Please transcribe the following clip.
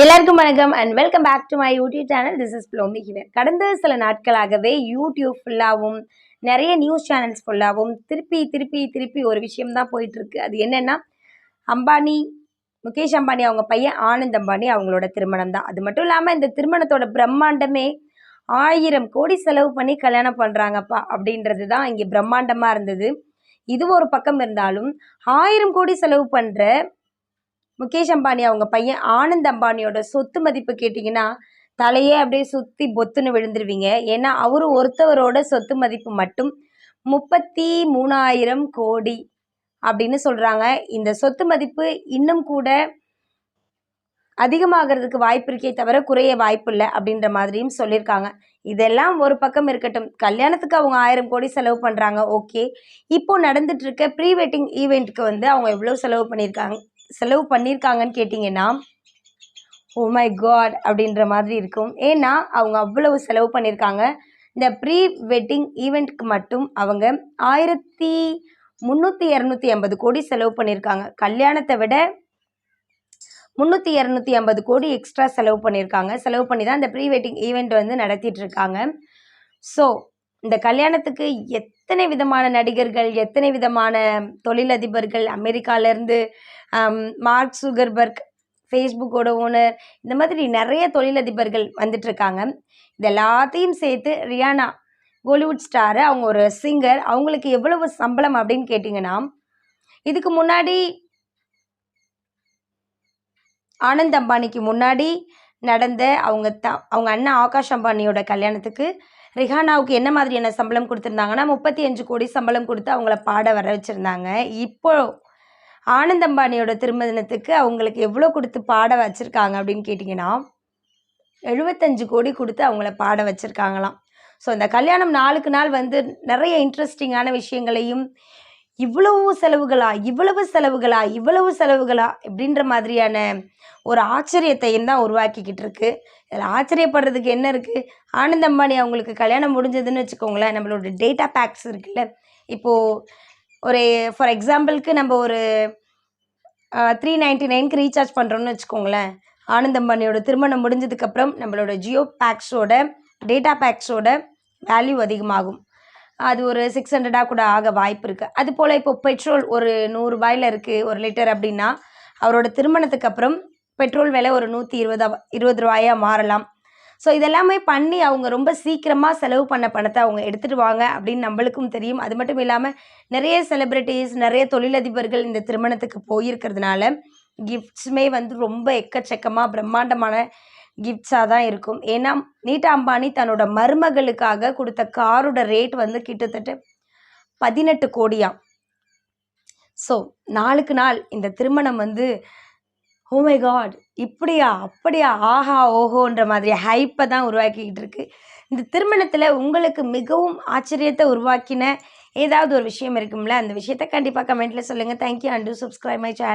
எல்லாருக்கும் வணக்கம் and welcome back to my YouTube channel this is ப்ளோமி ஹிவர் கடந்த சில நாட்களாகவே யூடியூப் ஃபுல்லாகவும் நிறைய நியூஸ் சேனல்ஸ் ஃபுல்லாகவும் திருப்பி திருப்பி திருப்பி ஒரு விஷயம் தான் போயிட்டுருக்கு. அது என்னென்னா அம்பானி முகேஷ் அம்பானி அவங்க பையன் ஆனந்த் அம்பானி அவங்களோட திருமணம் தான். அது மட்டும் இல்லாமல் இந்த திருமணத்தோட பிரம்மாண்டமே ஆயிரம் கோடி செலவு பண்ணி கல்யாணம் பண்ணுறாங்கப்பா அப்படின்றது தான் இங்கே பிரம்மாண்டமாக இருந்தது. இது ஒரு பக்கம் இருந்தாலும் ஆயிரம் கோடி செலவு பண்ணுற முகேஷ் அம்பானி அவங்க பையன் ஆனந்த் அம்பானியோட சொத்து மதிப்பு கேட்டிங்கன்னா தலையே அப்படியே சுற்றி பொத்துன்னு விழுந்துருவீங்க. ஏன்னா அவரு ஒருத்தவரோட சொத்து மதிப்பு மட்டும் முப்பத்தி மூணாயிரம் கோடி அப்படின்னு சொல்கிறாங்க இந்த சொத்து மதிப்பு இன்னும் கூட அதிகமாகிறதுக்கு வாய்ப்பு இருக்கே தவிர குறைய வாய்ப்பு இல்லை அப்படின்ற மாதிரியும் சொல்லியிருக்காங்க. இதெல்லாம் ஒரு பக்கம் இருக்கட்டும். கல்யாணத்துக்கு அவங்க ஆயிரம் கோடி செலவு பண்ணுறாங்க ஓகே. இப்போ நடந்துட்டு இருக்க ப்ரீ வெட்டிங் ஈவெண்ட்டுக்கு வந்து அவங்க எவ்வளோ செலவு பண்ணியிருக்காங்க? செலவு பண்ணியிருக்காங்கன்னு கேட்டிங்கன்னா ஓ oh மை காட் அப்படின்ற மாதிரி இருக்கும். ஏன்னா அவங்க அவ்வளவு செலவு பண்ணியிருக்காங்க இந்த ப்ரீ வெட்டிங் ஈவெண்ட்க்கு மட்டும் அவங்க ஆயிரத்தி முந்நூற்றி இரநூத்தி ஐம்பது கோடி செலவு பண்ணியிருக்காங்க கல்யாணத்தை விட முந்நூற்றி இரநூத்தி ஐம்பது கோடி எக்ஸ்ட்ரா செலவு பண்ணியிருக்காங்க செலவு பண்ணி தான் இந்த ப்ரீ வெட்டிங் ஈவெண்ட் வந்து நடத்திட்டு இருக்காங்க. ஸோ இந்த கல்யாணத்துக்கு எத் எத்தனை விதமான நடிகர்கள் எத்தனை விதமான தொழிலதிபர்கள் அமெரிக்காலேருந்து மார்க் சுகர்பர்க் ஃபேஸ்புக்கோட ஓனர் இந்த மாதிரி நிறைய தொழிலதிபர்கள் வந்துட்டுருக்காங்க. இது எல்லாத்தையும் சேர்த்து ரியானா கோலிவுட் ஸ்டாரு அவங்க ஒரு சிங்கர் அவங்களுக்கு எவ்வளவு சம்பளம் அப்படின்னு கேட்டிங்கன்னா இதுக்கு முன்னாடி ஆனந்த் அம்பானிக்கு முன்னாடி நடந்த அவங்க த அவங்க அண்ணன் ஆகாஷ் அம்பானியோட கல்யாணத்துக்கு ரிஹானாவுக்கு என்ன மாதிரியான சம்பளம் கொடுத்துருந்தாங்கன்னா முப்பத்தி அஞ்சு கோடி சம்பளம் கொடுத்து அவங்கள பாட வர வச்சுருந்தாங்க. இப்போ ஆனந்த் அம்பானியோட திருமணத்துக்கு அவங்களுக்கு எவ்வளோ கொடுத்து பாட வச்சுருக்காங்க அப்படின்னு கேட்டிங்கன்னா எழுபத்தஞ்சு கோடி கொடுத்து அவங்கள பாட வச்சுருக்காங்களாம். ஸோ இந்த கல்யாணம் நாளுக்கு நாள் வந்து நிறைய இன்ட்ரெஸ்டிங்கான விஷயங்களையும் இவ்வளவு செலவுகளா இவ்வளவு செலவுகளா இவ்வளவு செலவுகளா இப்படின்ற மாதிரியான ஒரு ஆச்சரியத்தையும் தான் உருவாக்கிக்கிட்டு இருக்கு. இதில் ஆச்சரியப்படுறதுக்கு என்ன இருக்குது ஆனந்த் அம்பானி அவங்களுக்கு கல்யாணம் முடிஞ்சதுன்னு வச்சுக்கோங்களேன் நம்மளோட டேட்டா பேக்ஸ் இருக்குல்ல. இப்போது ஒரு ஃபார் எக்ஸாம்பிளுக்கு நம்ம ஒரு த்ரீ நைன்ட்டி நைனுக்கு ரீசார்ஜ் பண்ணுறோன்னு வச்சுக்கோங்களேன். ஆனந்த் அம்பானியோட திருமணம் முடிஞ்சதுக்கப்புறம் நம்மளோட ஜியோ பேக்ஸோட டேட்டா பேக்ஸோட வேல்யூ அதிகமாகும். அது ஒரு சிக்ஸ் ஹண்ட்ரடாக கூட ஆக வாய்ப்பு இருக்குது அது போல் இப்போ பெட்ரோல் ஒரு நூறுரூபாயில் இருக்குது ஒரு லிட்டர் அப்படின்னா அவரோட திருமணத்துக்கு அப்புறம் பெட்ரோல் விலை ஒரு நூற்றி இருபதா இருபது ரூபாயாக மாறலாம். ஸோ இதெல்லாமே பண்ணி அவங்க ரொம்ப சீக்கிரமாக செலவு பண்ண பணத்தை அவங்க எடுத்துகிட்டு வாங்க அப்படின்னு நம்மளுக்கும் தெரியும். அது மட்டும் இல்லாமல் நிறைய செலிப்ரிட்டிஸ் நிறைய தொழிலதிபர்கள் இந்த திருமணத்துக்கு போயிருக்கிறதுனால கிஃப்ட்ஸுமே வந்து ரொம்ப எக்கச்சக்கமாக பிரம்மாண்டமான கிஃப்ட்ஸாக தான் இருக்கும். ஏன்னா நீட்டா அம்பானி தன்னோட மருமகளுக்காக கொடுத்த காரோட ரேட் வந்து கிட்டத்தட்ட பதினெட்டு கோடியாம் ஸோ நாளுக்கு நாள் இந்த திருமணம் வந்து oh ஓமை காட் இப்படியா அப்படியா ஆஹா ஓஹோன்ற மாதிரி ஹைப்பை தான் உருவாக்கிக்கிட்டு இருக்கு. இந்த திருமணத்தில் உங்களுக்கு மிகவும் ஆச்சரியத்தை உருவாக்கின ஏதாவது ஒரு விஷயம் இருக்கும்ல? அந்த விஷயத்தை கண்டிப்பாக கமெண்ட்டில் சொல்லுங்கள் thank you and subscribe my channel